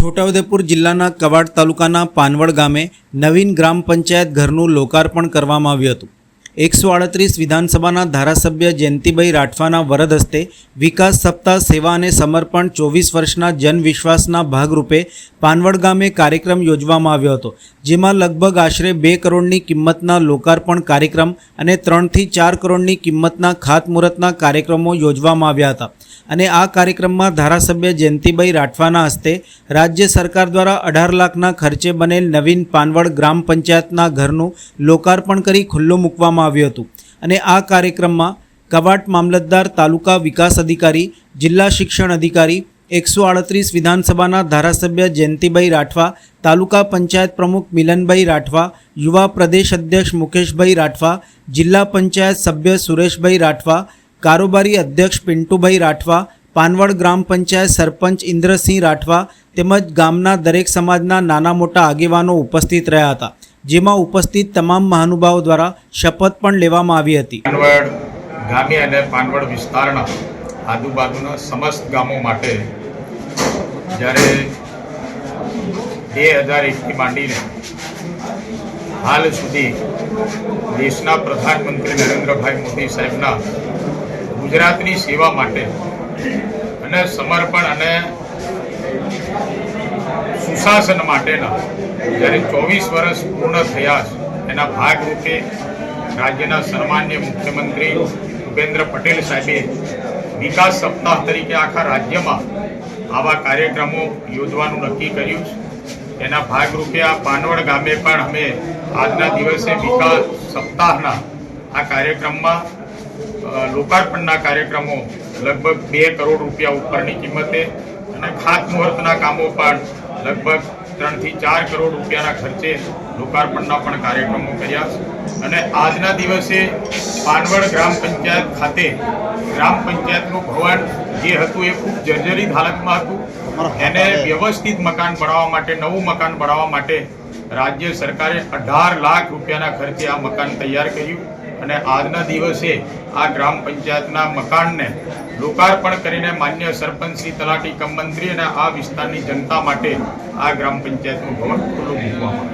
છોટાઉદેપુર જિલ્લાના કવાડ તાલુકાના પાનવડ ગામે નવીન ગ્રામ પંચાયત ઘરનું લોકાર્પણ કરવામાં આવ્યું હતું. એકસો આડત્રીસ વિધાનસભાના ધારાસભ્ય જયંતિભાઈ રાઠવાના વરદ હસ્તે વિકાસ સપ્તાહ સેવા અને સમર્પણ ચોવીસ વર્ષના જનવિશ્વાસના ભાગરૂપે પાનવડ ગામે કાર્યક્રમ યોજવામાં આવ્યો હતો, જેમાં લગભગ આશરે બે કરોડની કિંમતના લોકાર્પણ કાર્યક્રમ અને ત્રણથી ચાર કરોડની કિંમતના ખાતમુહૂર્તના કાર્યક્રમો યોજવામાં આવ્યા હતા. અને આ કાર્યક્રમમાં ધારાસભ્ય જયંતિભાઈ રાઠવાના હસ્તે રાજ્ય સરકાર દ્વારા અઢાર લાખના ખર્ચે બનેલ નવીન પાનવડ ગ્રામ પંચાયતના ઘરનું લોકાર્પણ કરી ખુલ્લું મૂકવામાં આવ્યું હતું. અને આ કાર્યક્રમમાં કવાટ મામલતદાર તાલુકા વિકાસ અધિકારી, જિલ્લા શિક્ષણ અધિકારી, એકસો આડત્રીસ વિધાનસભાના ધારાસભ્ય જયંતિભાઈ રાઠવા, તાલુકા પંચાયત પ્રમુખ મિલનભાઈ રાઠવા, યુવા પ્રદેશ અધ્યક્ષ મુકેશભાઈ રાઠવા, જિલ્લા પંચાયત સભ્ય સુરેશભાઈ રાઠવા કારોબારી અધ્યક્ષ પિન્ટુભાઈ રાઠવા, પાનવડ ગ્રામ પંચાયત સરપંચ ઇન્દ્રસિંહ રાઠવા તેમજ ગામના દરેક સમાજના નાના મોટા આગેવાનો ઉપસ્થિત રહ્યા હતા, જેમાં ઉપસ્થિત તમામ મહાનુભાવો દ્વારા શપથ પણ લેવામાં આવી હતી. પાનવડ ગામે અને પાનવડ વિસ્તારના આજુબાજુના સમસ્ત ગામો માટે જ્યારે બે હજાર એકથી માંડીને હાલ સુધી દેશના પ્રધાનમંત્રી નરેન્દ્રભાઈ મોદી સાહેબના ગુજરાતની સેવા માટે અને સમર્પણ અને સુશાસન માટેના જ્યારે ચોવીસ વર્ષ પૂર્ણ થયા છે, એના ભાગરૂપે રાજ્યના સન્માન્ય મુખ્યમંત્રી ભૂપેન્દ્ર પટેલ સાહેબે વિકાસ સપ્તાહ તરીકે આખા રાજ્યમાં આવા કાર્યક્રમો યોજવાનું નક્કી કર્યું છે. એના ભાગરૂપે આ પાનવડ ગામે પણ અમે આજના દિવસે વિકાસ સપ્તાહના આ કાર્યક્રમમાં લોકાર્પણના કાર્યક્રમો લગભગ બે કરોડ રૂપિયા ઉપરની કિંમતે અને ખાતમુહૂર્તના કામો પણ લગભગ ત્રણથી ચાર કરોડ રૂપિયાના ખર્ચે લોકાર્પણના પણ કાર્યક્રમો કર્યા અને આજના દિવસે પાનવડ ગ્રામ પંચાયત ખાતે ગ્રામ પંચાયતનું ભવન જે હતું એ ખૂબ જર્જરિત હાલતમાં હતું. એને વ્યવસ્થિત મકાન બનાવવા માટે, નવું મકાન બનાવવા માટે રાજ્ય સરકારે અઢાર લાખ રૂપિયાના ખર્ચે આ મકાન તૈયાર કર્યું. અને આજના દિવસે આ ગ્રામ પંચાયતના મકાનને લોકાર્પણ કરીને માન્ય સરપંચ શ્રી તલાટી કમ મંત્રી અને આ વિસ્તારની જનતા માટે આ ગ્રામ પંચાયતનું ભવન ખુલ્લું મૂકવામાં